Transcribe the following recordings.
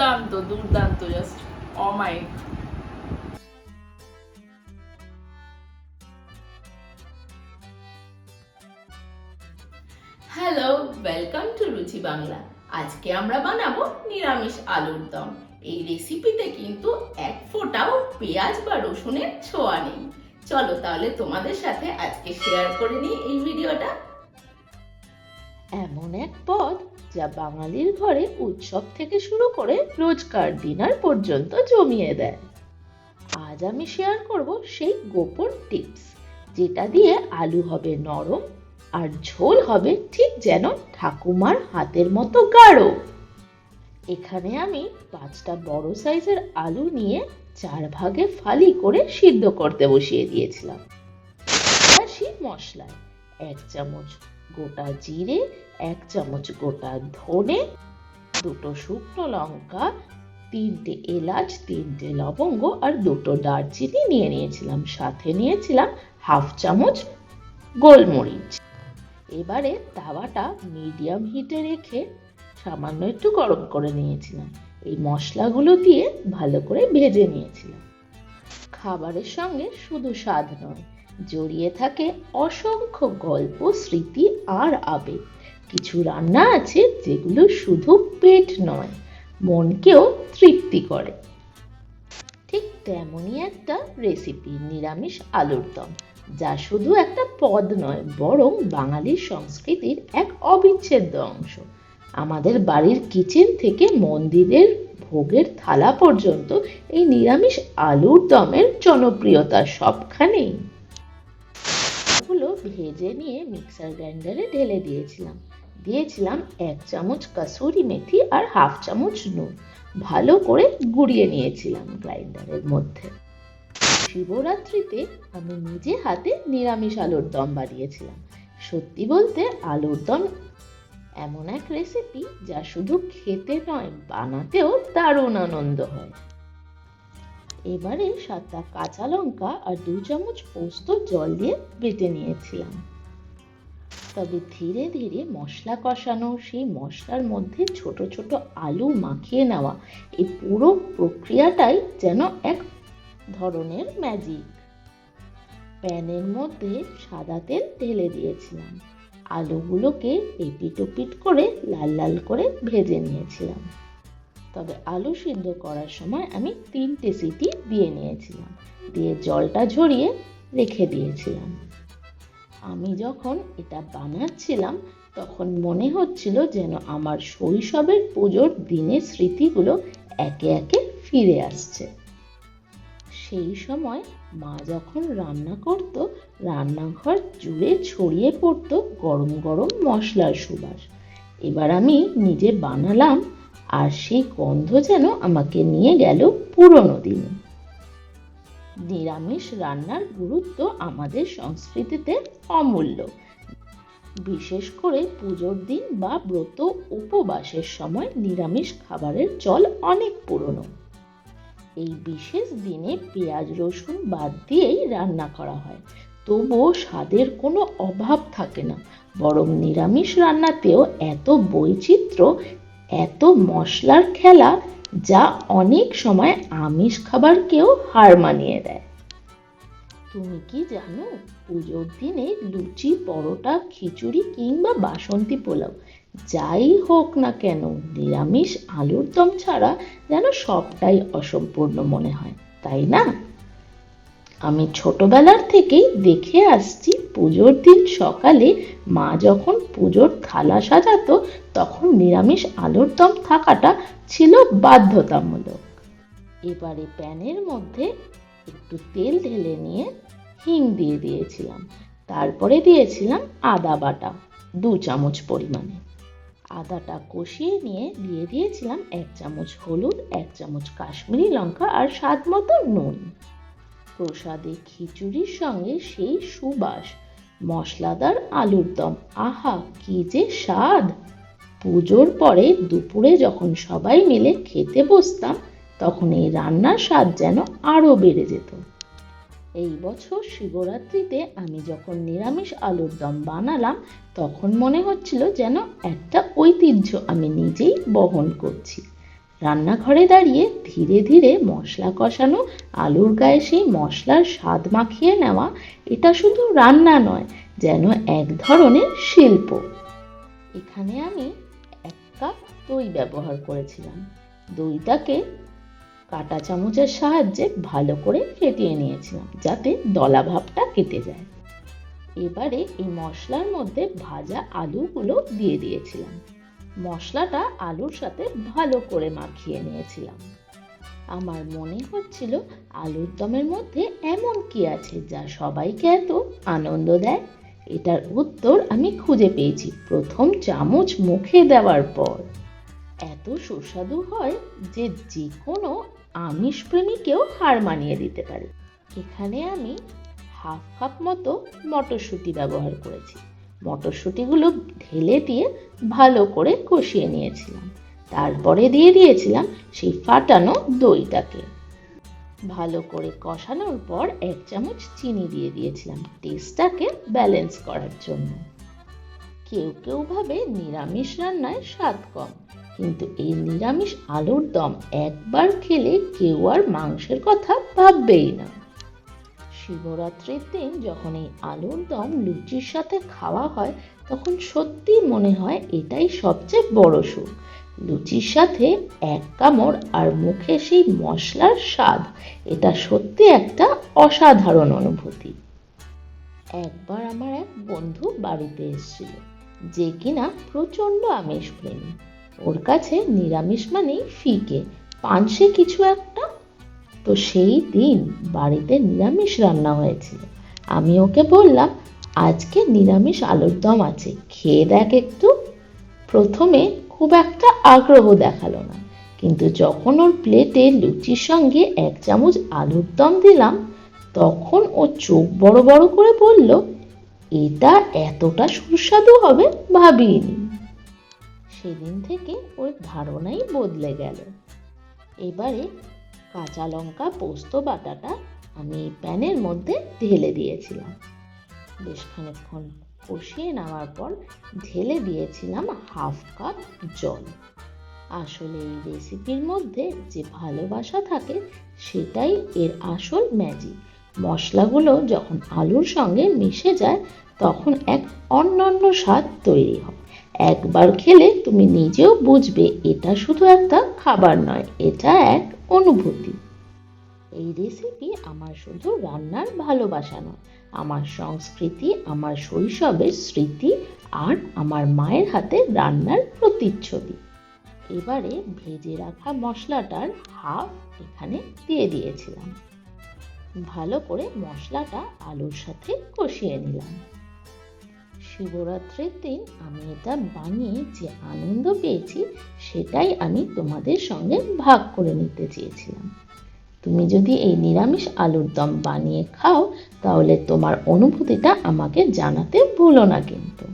দুর্দান্ত দুর্দান্ত জাস্ট অমায়িক hello welcome to Ruchi Bangla আজকে আমরা বানাবো নিরামিষ আলুর দম। এই রেসিপিতে কিন্তু এক ফোঁটাও পেঁয়াজ বা রসুনের ছোঁয়া নেই। চলো তাহলে তোমাদের সাথে আজকে শেয়ার করে নিই এই ভিডিওটা এমন এক পদ যা বাঙালির ঘরে উৎসব থেকে শুরু করে রোজকার ডিনার পর্যন্ত জমিয়ে দেয়। আজ আমি শেয়ার করব সেই গোপন টিপস যেটা দিয়ে আলু হবে নরম আর ঝোল হবে ঠিক যেন ঠাকুমার হাতের মতো গাঢ়। এখানে আমি পাঁচটা বড় সাইজের আলু নিয়ে চার ভাগে ফালি করে সিদ্ধ করতে বসিয়ে দিয়েছিলাম। আসি মশলায় এক চামচ গোটা জিরে এক চামচ গোটা ধনে, দুটো শুকনো লঙ্কা, তিনটে এলাচ, তিনটে লবঙ্গ আর দুটো দারচিনি নিয়ে নিয়েছিলাম। সাথে নিয়েছিলাম হাফ চামচ গোলমরিচ। এবারে তাওয়াটা মিডিয়াম হিটে রেখে সামান্য একটু গরম করে নিয়েছিলাম। এই মশলাগুলো দিয়ে ভালো করে ভেজে নিয়েছিলাম। খাবারের সঙ্গে শুধু স্বাদ নয়, জড়িয়ে থাকে অসংখ্য গল্প, স্মৃতি আর আবেগ। কিছু রান্না আছে যেগুলো শুধু পেট নয়, মনকেও তৃপ্তি করে। ঠিক তেমনই একটা রেসিপি নিরামিষ আলুর দম, যা শুধু একটা পদ নয়, বরং বাঙালির সংস্কৃতির এক অবিচ্ছেদ্য অংশ। আমাদের বাড়ির কিচেন থেকে মন্দিরের ভোগের থালা পর্যন্ত এই নিরামিষ আলুর দমের জনপ্রিয়তা সবখানেই। গুলো ভেজে নিয়ে মিক্সার গ্রাইন্ডারে ঢেলে দিয়েছিলাম। দিয়েছিলাম এক চামচ কাসুরি মেথি আর হাফ চামচ নুন। ভালো করে গুঁড়িয়ে নিয়েছিলাম গ্রাইন্ডারের মধ্যে। শিবরাত্রিতে আমি নিজে হাতে নিরামিষ আলুর দম বানিয়েছিলাম। সত্যি বলতে আলুর দম এমন এক রেসিপি যা শুধু খেতে নয়, বানাতেও দারুণ আনন্দ হয়। এবারে সাতটা কাঁচা লঙ্কা আর দু চামচ পোস্ত জল দিয়ে বেটে নিয়েছিলাম। তবে ধীরে ধীরে মশলা কষানো, সেই মশলার মধ্যে ছোট ছোট আলু মাখিয়ে নেওয়া, এই পুরো প্রক্রিয়াটাই যেন এক ধরনের ম্যাজিক প্যানের মধ্যে সাদা তেল ঢেলে দিয়েছিলাম। আলুগুলোকে এপিট ওপিট করে লাল লাল করে ভেজে নিয়েছিলাম। তবে আলু সিদ্ধ করার সময় আমি তিনটে সিটি দিয়ে নিয়েছিলাম। দিয়ে জলটা ঝরিয়ে রেখে দিয়েছিলাম। আমি যখন এটা বানাচ্ছিলাম, তখন মনে হচ্ছিল যেন আমার শৈশবের পুজোর দিনের স্মৃতিগুলো একে একে ফিরে আসছে। সেই সময় মা যখন রান্না করত, রান্নাঘর জুড়ে ছড়িয়ে পড়তো গরম গরম মশলার সুবাস। এবার আমি নিজে বানালাম আর সেই গন্ধ যেন আমাকে নিয়ে গেল পুরনো দিনে। নিরামিষ রান্নার গুরুত্ব আমাদের সংস্কৃতিতে অমূল্য। বিশেষ করে পুজোর দিন বা ব্রত উপবাসের সময় নিরামিষ খাবারের চল অনেক পুরনো। এই বিশেষ দিনে পেঁয়াজ, রসুন বাদ দিয়েই রান্না করা হয়। তবুও স্বাদের কোনো অভাব থাকে না। বরং নিরামিষ রান্নাতেও এত বৈচিত্র্য, এত মশলার খেলা যা অনেক সময় আমিষ খাবারকেও হার মানিয়ে দেয়। তুমি কি জানো, পুজোর দিনে লুচি, পরোটা, খিচুড়ি কিংবা বাসন্তী পোলাও, যাই হোক না কেন, নিরামিষ আলুর দম ছাড়া যেন সবটাই অসম্পূর্ণ মনে হয়, তাই না? আমি ছোটবেলার থেকেই দেখে আসছি পুজোর দিন সকালে মা যখন পুজোর থালা সাজাতো, তখন নিরামিষ আলুর দম থাকাটা ছিল বাধ্যতামূলক। এবারে প্যানের মধ্যে একটু তেল ঢেলে নিয়ে হিং দিয়ে দিয়েছিলাম। তারপরে দিয়েছিলাম আদা বাটা, দু চামচ পরিমাণে। আদাটা কষিয়ে নিয়ে দিয়ে দিয়েছিলাম এক চামচ হলুদ, এক চামচ কাশ্মীরি লঙ্কা আর স্বাদ মতো নুন। প্রসাদে খিচুড়ির সঙ্গে সেই সুবাস। মশলাদার আলুর দম। আহা, কি যে স্বাদ! পুজোর পরে দুপুরে যখন সবাই মিলে খেতে বসতাম, তখন এই রান্নার স্বাদ যেন আরও বেড়ে যেত। এই বছর শিবরাত্রিতে আমি যখন নিরামিষ আলুর দম বানালাম, তখন মনে হচ্ছিল যেন একটা ঐতিহ্য আমি নিজেই বহন করছি। রান্নাঘরে দাঁড়িয়ে ধীরে ধীরে মশলা কষানো, আলুর গায়ে সেই মশলার স্বাদ মাখিয়ে নেওয়া, এটা শুধু রান্না নয়, যেন এক ধরনের শিল্প। এখানে আমি এক কাপ দই ব্যবহার করেছিলাম। দইটাকে কাঁটা চামচের সাহায্যে ভালো করে ফেটিয়ে নিয়েছিলাম, যাতে দলা ভাবটা কেটে যায়। এবারে এই মশলার মধ্যে ভাজা আলুগুলো দিয়ে দিয়েছিলাম। মশলাটা আলুর সাথে ভালো করে মাখিয়ে নিয়েছিলাম। আমার মনে হচ্ছিল আলুর দমের মধ্যে এমন কি আছে যা সবাইকে এত আনন্দ দেয়? এটার উত্তর আমি খুঁজে পেয়েছি প্রথম চামচ মুখে দেওয়ার পর। এত সুস্বাদু হয় যে যে কোনো আমিষ প্রেমীকেও হার মানিয়ে দিতে পারে। এখানে আমি হাফ কাপ মতো মটরশুঁটি ব্যবহার করেছি। মটরশুঁটিগুলো ঢেলে দিয়ে ভালো করে কষিয়ে নিয়েছিলাম। তারপরে দিয়ে দিয়েছিলাম সেই ফাটানো দইটাকে। ভালো করে কষানোর পর এক চামচ চিনি দিয়ে দিয়েছিলাম টেস্টটাকে ব্যালেন্স করার জন্য। কেউ কেউ ভাবে নিরামিষ রান্নায় স্বাদ কম, কিন্তু এই নিরামিষ আলুর দম একবার খেলে কেউ আর মাংসের কথা ভাববেই না। শিবরাত্রির দিন যখন এই আলুর দম লুচির সাথে খাওয়া হয়, তখন সত্যি মনে হয় এটাই সবচেয়ে বড় সুখ। লুচির সাথে এক কামড় আর মুখে সেই মশলার স্বাদ, এটা সত্যি একটা অসাধারণ অনুভূতি। একবার আমার এক বন্ধু বাড়িতে এসেছিল, যে কিনা প্রচণ্ড আমিষ প্রেমী ওর কাছে নিরামিষ মানেই ফিকে, পানসে কিছু একটা তো সেই দিন বাড়িতে নিরামিষ রান্না হয়েছিল। আমি ওকে বললাম, আজকে নিরামিষ আলুর দম আছে, খেয়ে দেখ একটু। প্রথমে খুব একটা আগ্রহ দেখাল না, কিন্তু যখন ওর প্লেটে লুচির সঙ্গে এক চামচ আলুর দম দিলাম, তখন ও চোখ বড় বড় করে বলল, এটা এতটা সুস্বাদু হবে ভাবিনি। সেদিন থেকে ওর ধারণাই বদলে গেল। এবারে কাঁচা লঙ্কা, পোস্ত, বাটাটা আমি এই প্যানের মধ্যে ঢেলে দিয়েছিলাম। বেশ খানিকক্ষণ কষিয়ে নেওয়ার পর ঢেলে দিয়েছিলাম হাফ কাপ জল। আসলে এই রেসিপির মধ্যে যে ভালোবাসা থাকে, সেটাই এর আসল ম্যাজিক মশলাগুলো যখন আলুর সঙ্গে মিশে যায়, তখন এক অন্যান্য স্বাদ তৈরি হয়। একবার খেলে তুমি নিজেও বুঝবে এটা শুধু একটা খাবার নয়, এটা এক অনুভূতি। এই রেসিপি আমার শুধু রান্নার ভালোবাসা নয়, আমার সংস্কৃতি, আমার শৈশবের স্মৃতি আর আমার মায়ের হাতে রান্নার প্রতিচ্ছবি। এবারে ভেজে রাখা মশলাটার হাফ এখানে দিয়ে দিয়েছিলাম। ভালো করে মশলাটা আলুর সাথে কষিয়ে নিলাম। শিবরাত্রির দিন। আমি এটা বানিয়ে যে আনন্দ পেয়েছি, সেটাই আমি তোমাদের সঙ্গে ভাগ করে নিতে চেয়েছিলাম। তুমি যদি এই নিরামিষ আলুর দম বানিয়ে খাও, তাহলে তোমার অনুভূতিটা আমাকে জানাতে ভুলো না কিন্তু।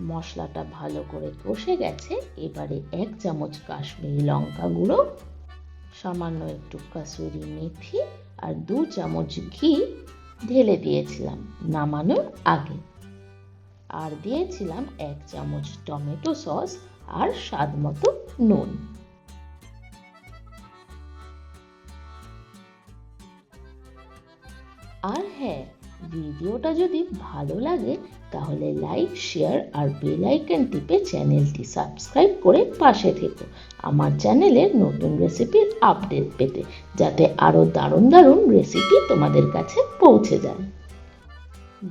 মশলাটা ভালো করে কষে গেছে, এবারে এক চামচ কাশ্মীরি লঙ্কা গুঁড়ো, সামান্য একটু কাসুরি মেথি আর দু চামচ ঘি ঢেলে দিয়েছিলাম নামানোর আগে। আর দিয়েছিলাম এক চামচ টমেটো সস আর স্বাদ মতো নুন। আর হ্যাঁ ভিডিওটা যদি ভালো লাগে, তাহলে লাইক, শেয়ার আর বেল আইকন টিপে চ্যানেলটি সাবস্ক্রাইব করে পাশে থেকো। আমার চ্যানেলের নতুন রেসিপির আপডেট পেতে, যাতে আরও দারুণ দারুণ রেসিপি তোমাদের কাছে পৌঁছে যায়।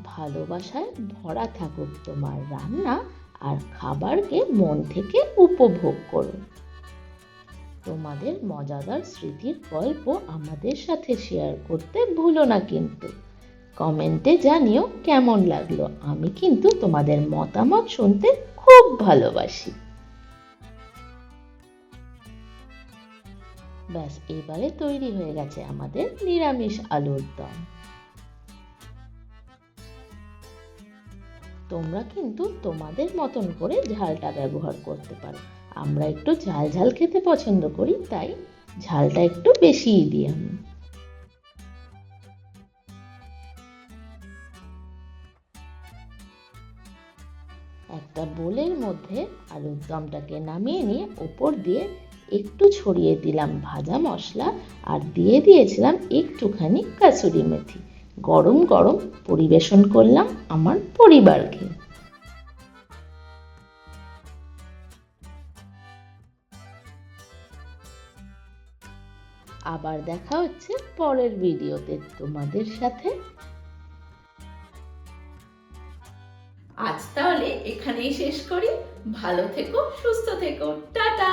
ভালোবাসায় ভরা থাকুক তোমার রান্না আর খাবারকে মন থেকে উপভোগ করো তোমাদের মজাদার স্মৃতির গল্প আমাদের সাথে শেয়ার করতে ভুলো না কিন্তু। কমেন্টে জানিও কেমন লাগল। আমি কিন্তু তোমাদের মতামত শুনতে খুব ভালোবাসি। ব্যাস, এবারে তৈরি হয়ে গেছে আমাদের নিরামিষ আলুর দম। তোমরা কিন্তু তোমাদের মতন করে ঝালটা ব্যবহার করতে পারো। আমরা একটু ঝাল ঝাল খেতে পছন্দ করি, তাই ঝালটা একটু বেশিই দিই আমি। একটা বোলের মধ্যে আলুর দমটাকে নামিয়ে নিয়ে ওপর দিয়ে একটু ছড়িয়ে দিলাম ভাজা মশলা, আর দিয়ে দিয়েছিলাম একটুখানি কাসুরি মেথি। গরম গরম পরিবেশন করলাম আমার পরিবারকে। আবার দেখা হচ্ছে পরের ভিডিওতে তোমাদের সাথে। আজ তাহলে এখানেই শেষ করি। ভালো থেকো, সুস্থ থেকো। টাটা!